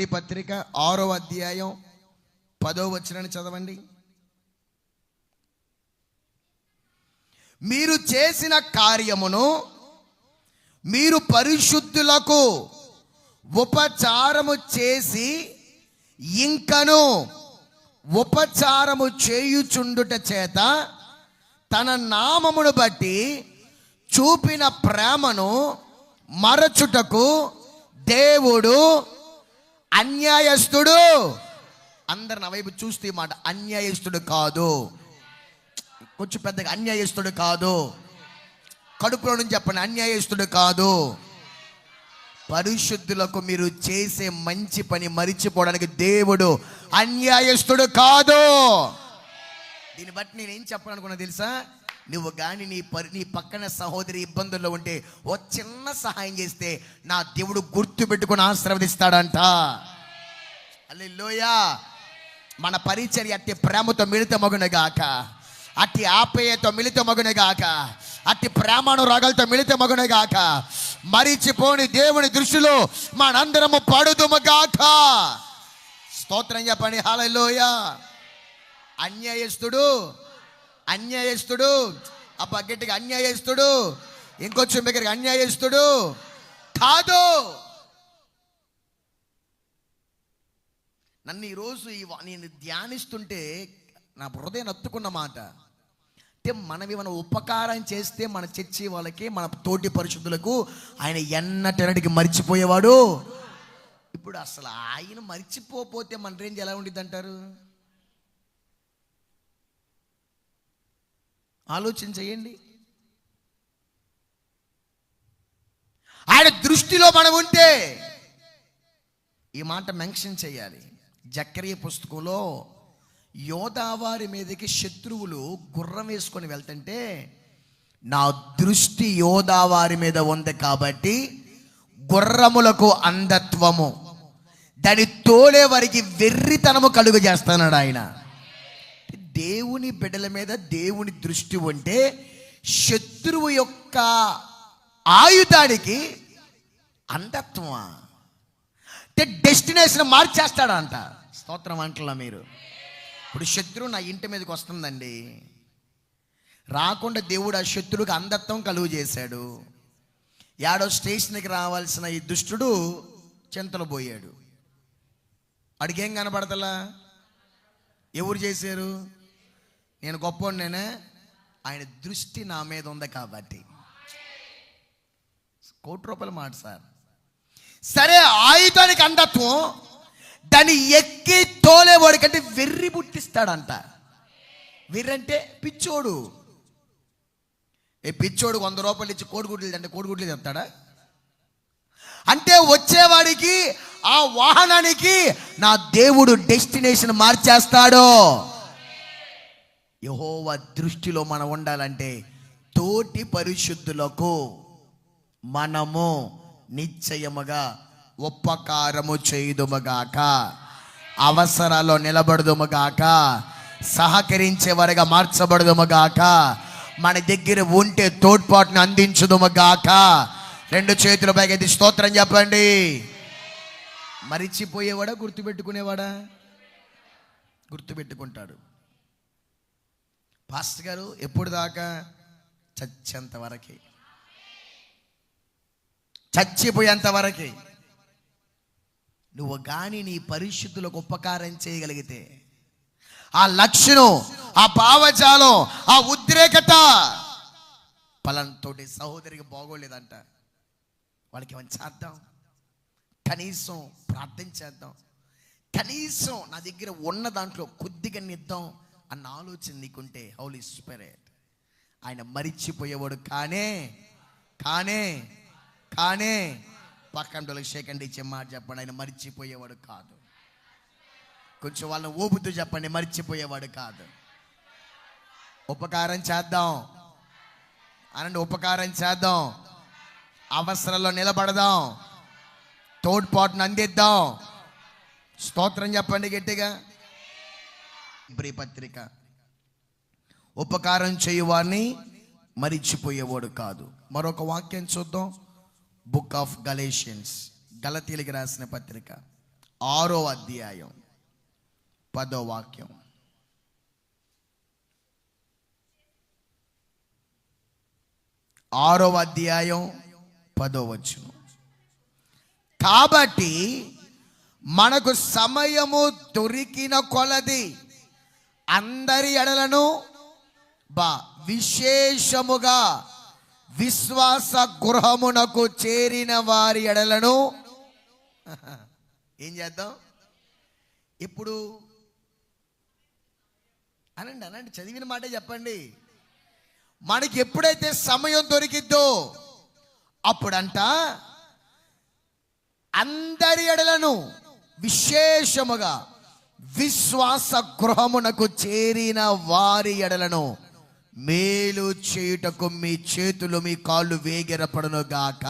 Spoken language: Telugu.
ఇబ్రి పత్రిక ఆరో అధ్యాయం పదో వచ్చినని చదవండి. మీరు చేసిన కార్యమును మీరు పరిశుద్ధులకు ఉపచారము చేసి ఇంకను ఉపచారము చేయుచుండుట చేత తన నామమును బట్టి చూపిన ప్రేమను మరచుటకు దేవుడు అన్యాయస్తుడు. అందరు నా వైపు చూస్తే మాట అన్యాయస్తుడు కాదు. కొంచెం పెద్దగా అన్యాయస్తుడు కాదు. కడుపులో నుంచి చెప్పండి అన్యాయస్తుడు కాదు. పరిశుద్ధులకు మీరు చేసే మంచి పని మరిచిపోవడానికి దేవుడు అన్యాయస్తుడు కాదు. దీన్ని బట్టి నేను ఏం చెప్పాలనుకున్నా తెలుసా? నువ్వు కానీ నీ పరి నీ పక్కన సహోదరి ఇబ్బందుల్లో ఉంటే ఓ చిన్న సహాయం చేస్తే నా దేవుడు గుర్తు పెట్టుకుని ఆశీర్వదిస్తాడంట. అల్లెలోయా మన పరిచర్య అట్టి ప్రేమతో మిళిత మగునగాక అట్టి ఆపేయతో మిళిత మగునగాక అట్టి ప్రేమానురాగాలతో మిళిత మగునగాక మరిచిపోని దేవుని దృష్టిలో మనందరము పడుదుమగాక స్తోత్రం చెప్పండి. హాలలోయ అన్యాయస్తుడు అన్యాయస్తుడు. అబ్బా గట్టిగా అన్యాయస్తుడు. ఇంకొచ్చిన దగ్గరికి అన్యాయస్తుడు. కాదు. నన్ను ఈరోజు ఈ నేను ధ్యానిస్తుంటే నా హృదయం నత్తుకున్న మాట. అంటే మనం ఏమైనా ఉపకారం చేస్తే మన చర్చి వాళ్ళకి మన తోటి పరిశుద్ధులకు ఆయన ఎన్నటెన్నటికి మర్చిపోయేవాడు. ఇప్పుడు అసలు ఆయన మర్చిపోతే మన రేంజ్ ఎలా ఉండిద్ది అంటారు? ఆలోచన చేయండి. ఆయన దృష్టిలో మనం ఉంటే ఈ మాట మెన్షన్ చేయాలి. జక్కరియ పుస్తకంలో యోదావారి మీదకి శత్రువులు గుర్రం వేసుకొని వెళ్తుంటే నా దృష్టి యోదావారి మీద ఉంది కాబట్టి గుర్రములకు అంధత్వము. దాని తోలే వారికి వెర్రితనము కలుగు చేస్తున్నాడు ఆయన. దేవుని బిడ్డల మీద దేవుని దృష్టి ఉంటే శత్రువు యొక్క ఆయుధానికి అంధత్వమా? అంటే డెస్టినేషన్ మార్చేస్తాడంట. స్తోత్రం అంటలా మీరు. ఇప్పుడు శత్రువు నా ఇంటి మీదకి వస్తుందండి. రాకుండా దేవుడు ఆ శత్రువుకి అంధత్వం కలుగు చేశాడు. యాడో స్టేషన్కి రావాల్సిన ఈ దుష్టుడు చింతలు పోయాడు. అడిగేం కనబడతలా? ఎవరు చేశారు? నేను గొప్ప నేను. ఆయన దృష్టి నా మీద ఉంది కాబట్టి. కోటి రూపాయల మాట సార్. సరే ఆయుధానికి అంధత్వం. దాన్ని ఎక్కి తోలేవాడి కంటే వెర్రి పుట్టిస్తాడంట. వెర్రంటే పిచ్చోడు. ఏ పిచ్చోడు వంద రూపాయలు ఇచ్చి కోడిగుడ్లు అంటే కోడిగుడ్లు చెప్తాడా అంటే వచ్చేవాడికి ఆ వాహనానికి నా దేవుడు డెస్టినేషన్ మార్చేస్తాడు. యహోవ దృష్టిలో మనం ఉండాలంటే తోటి పరిశుద్ధులకు మనము నిశ్చయముగా ఉపకారము చేయుదుముగాక. అవసరాల్లో నిలబడదుముగాక. సహకరించే వారిగా మార్చబడదుముగాక. మన దగ్గర ఉంటే తోడ్పాటును అందించుదుముగాక. రెండు చేతుల పైకి స్తోత్రం చెప్పండి. మరిచిపోయేవాడా? గుర్తుపెట్టుకునేవాడా? గుర్తుపెట్టుకుంటాడు. పాస్టర్ గారు ఎప్పుడు దాకా? చచ్చేంత వరకే. చచ్చిపోయేంత వరకే. నువ్వు కానీ నీ పరిశుద్ధులకు ఉపకారం చేయగలిగితే ఆ లక్షణం ఆ భావజాలం ఆ ఉద్రేకత పలంతోటి సహోదరికి బాగోలేదంట. వాళ్ళకి ఏమైనా చేద్దాం? కనీసం ప్రార్థన చేద్దాం. కనీసం నా దగ్గర ఉన్న దాంట్లో కొద్దిగా నిద్దాం. అన్న ఆలోచన నీకుంటే హౌలీ స్పిరిట్ ఆయన మరిచిపోయేవాడు కానే కానే కానే. పక్కన శేఖండి ఇచ్చే మాట చెప్పండి ఆయన మరిచిపోయేవాడు కాదు. కొంచెం వాళ్ళని ఊపుతూ చెప్పండి మరిచిపోయేవాడు కాదు. ఉపకారం చేద్దాం. అనండి ఉపకారం చేద్దాం. అవసరంలో నిలబడదాం. తోడ్పాటును అందిద్దాం. స్తోత్రం చెప్పండి గట్టిగా. ఇబ్రి పత్రిక ఉపకారం చేయువారిని మరిచిపోయేవాడు కాదు. మరొక వాక్యం చూద్దాం. బుక్ ఆఫ్ గలేషియన్స్ గలతీలికి రాసిన పత్రిక. ఆరో అధ్యాయం. పదో వాక్యం. ఆరో అధ్యాయం పదో వచనం. కాబట్టి మనకు సమయము దొరికిన కొలది. అందరి ఎడలను బా విశేషముగా విశ్వాస గృహమునకు చేరిన వారి ఎడలను ఏం చేద్దాం? ఇప్పుడు అనండి అనండి చదివిన మాటే చెప్పండి. మనకి ఎప్పుడైతే సమయం దొరికిద్దో అప్పుడంట అందరి ఎడలను విశేషముగా విశ్వాస గృహమునకు చేరిన వారి ఎడలను మేలు చేయుటకు మీ చేతులు మీ కాళ్ళు వేగిరపడను గాక